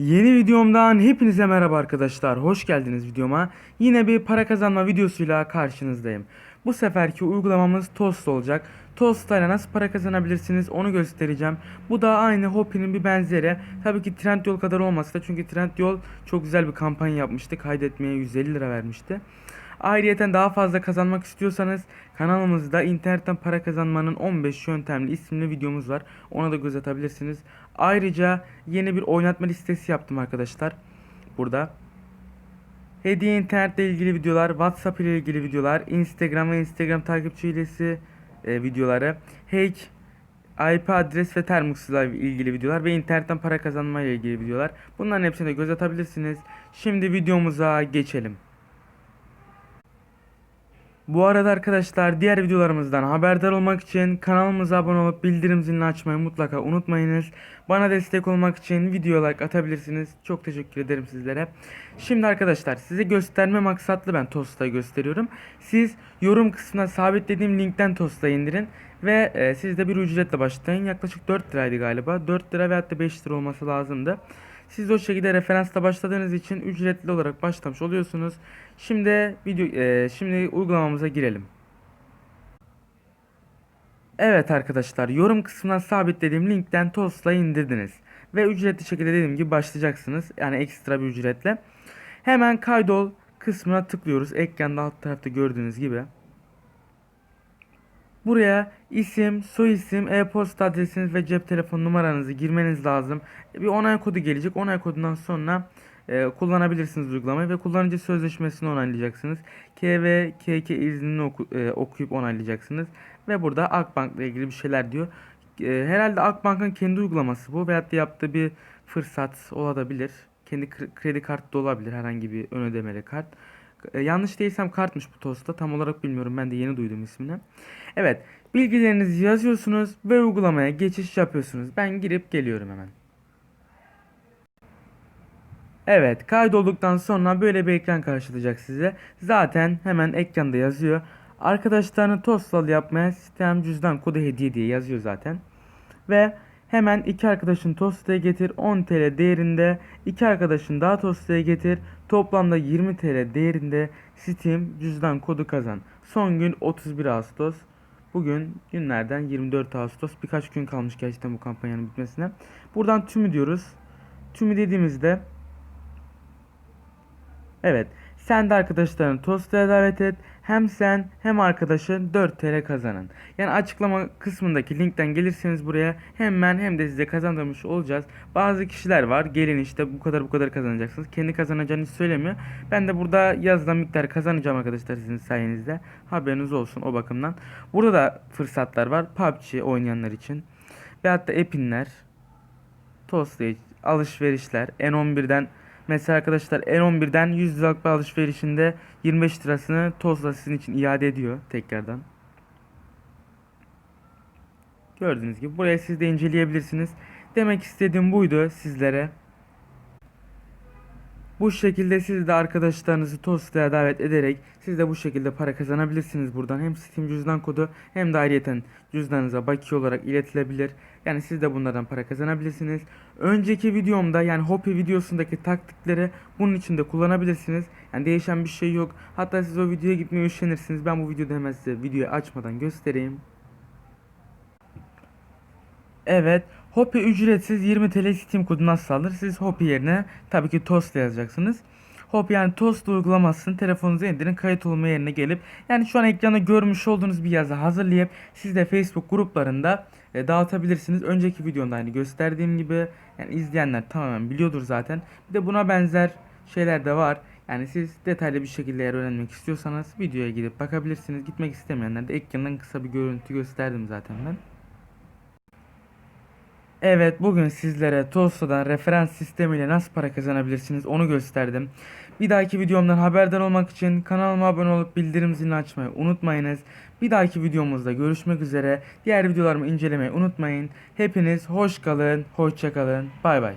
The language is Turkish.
Yeni videomdan hepinize merhaba arkadaşlar. Hoş geldiniz videoma. Yine bir para kazanma videosuyla karşınızdayım. Bu seferki uygulamamız Toast olacak. Toast ile nasıl para kazanabilirsiniz onu göstereceğim. Bu da aynı Hopi'nin bir benzeri. Tabii ki Trendyol kadar olmasa da çünkü Trendyol çok güzel bir kampanya yapmıştı. Kaydetmeye 150 lira vermişti. Ayrıyeten daha fazla kazanmak istiyorsanız kanalımızda internetten para kazanmanın 15 yöntemli isimli videomuz var. Ona da göz atabilirsiniz. Ayrıca yeni bir oynatma listesi yaptım arkadaşlar. Burada. Hediye internetle ilgili videolar, WhatsApp ile ilgili videolar, Instagram ve Instagram takipçi hilesi e, videoları, hack, IP adres ve Termux ile ilgili videolar ve internetten para kazanma ile ilgili videolar. Bunların hepsine göz atabilirsiniz. Şimdi videomuza geçelim. Bu arada arkadaşlar diğer videolarımızdan haberdar olmak için kanalımıza abone olup bildirim zilini açmayı mutlaka unutmayınız. Bana destek olmak için video like atabilirsiniz. Çok teşekkür ederim sizlere. Şimdi arkadaşlar size gösterme maksatlı ben Toast'ta gösteriyorum. Siz yorum kısmına sabitlediğim linkten Toast'a indirin. Ve e, siz de bir ücretle başlayın. Yaklaşık 4 liraydı galiba. 4 lira veyahut da 5 lira olması lazımdı. Siz de o şekilde referansla başladığınız için ücretli olarak başlamış oluyorsunuz. Şimdi video e, şimdi uygulamamıza girelim. Evet arkadaşlar yorum kısmından sabitlediğim linkten Toast'la indirdiniz. Ve ücretli şekilde dediğim gibi başlayacaksınız. Yani ekstra bir ücretle. Hemen kaydol kısmına tıklıyoruz. Ekranda alt tarafta gördüğünüz gibi. Buraya isim, soyisim, e-posta adresiniz ve cep telefon numaranızı girmeniz lazım. Bir onay kodu gelecek. Onay kodundan sonra e, kullanabilirsiniz uygulamayı ve kullanıcı sözleşmesini onaylayacaksınız. KV, KK iznini oku, e, okuyup onaylayacaksınız. Ve burada Akbank ile ilgili bir şeyler diyor. E, herhalde Akbank'ın kendi uygulaması bu veyahut da yaptığı bir fırsat olabilir. Kendi kre- kredi kartı da olabilir herhangi bir ön ödemeli kart. E, yanlış değilsem kartmış bu Toast'ta. Tam olarak bilmiyorum. Ben de yeni duydum ismini. Evet. Bilgilerinizi yazıyorsunuz ve uygulamaya geçiş yapıyorsunuz. Ben girip geliyorum hemen. Evet, kaydolduktan sonra böyle bir ekran karşılayacak size. Zaten hemen ekranda yazıyor. Arkadaşlarını Toast'la yapmaya sistem cüzdan kodu hediye diye yazıyor zaten. Ve hemen iki arkadaşın Toast'a getir 10 TL değerinde iki arkadaşın daha Toast'a getir toplamda 20 TL değerinde Steam cüzdan kodu kazan. Son gün 31 Ağustos. Bugün günlerden 24 Ağustos. Birkaç gün kalmış gerçekten bu kampanyanın bitmesine. Buradan tümü diyoruz. Tümü dediğimizde Evet. Sen de arkadaşlarını Toast'a davet et. Hem sen hem arkadaşın 4 TL kazanın. Yani açıklama kısmındaki linkten gelirseniz buraya hem ben hem de size kazandırmış olacağız. Bazı kişiler var. Gelin işte bu kadar bu kadar kazanacaksınız. Kendi kazanacağını söylemiyor. Ben de burada yazılan miktar kazanacağım arkadaşlar sizin sayenizde. Haberiniz olsun o bakımdan. Burada da fırsatlar var. PUBG oynayanlar için. Ve hatta epinler. Toast'la alışverişler. N11'den Mesela arkadaşlar N11'den 100 liralık bir alışverişinde 25 lirasını Tozla sizin için iade ediyor tekrardan. Gördüğünüz gibi buraya siz de inceleyebilirsiniz. Demek istediğim buydu sizlere. Bu şekilde siz de arkadaşlarınızı Toast'a davet ederek siz de bu şekilde para kazanabilirsiniz buradan. Hem Steam cüzdan kodu hem de ayrıyeten cüzdanınıza bakiye olarak iletilebilir. Yani siz de bunlardan para kazanabilirsiniz. Önceki videomda yani Hopi videosundaki taktikleri bunun için de kullanabilirsiniz. Yani değişen bir şey yok. Hatta siz o videoya gitmeye üşenirsiniz. Ben bu videoda hemen size videoyu açmadan göstereyim. Evet. Hopi ücretsiz 20 TL Steam kodu nasıl alır? Siz Hopi yerine tabii ki Toast yazacaksınız. Hopi yani Toast uygulamasını telefonunuza indirin kayıt olma yerine gelip yani şu an ekranda görmüş olduğunuz bir yazı hazırlayıp siz de Facebook gruplarında e, dağıtabilirsiniz. Önceki videomda hani gösterdiğim gibi yani izleyenler tamamen biliyordur zaten. Bir de buna benzer şeyler de var. Yani siz detaylı bir şekilde eğer öğrenmek istiyorsanız videoya gidip bakabilirsiniz. Gitmek istemeyenler de ekrandan kısa bir görüntü gösterdim zaten ben. Evet bugün sizlere Toast'dan referans sistemiyle nasıl para kazanabilirsiniz onu gösterdim. Bir dahaki videomdan haberdar olmak için kanalıma abone olup bildirim zilini açmayı unutmayınız. Bir dahaki videomuzda görüşmek üzere. Diğer videolarımı incelemeyi unutmayın. Hepiniz hoş kalın, hoşça kalın. Bay bay.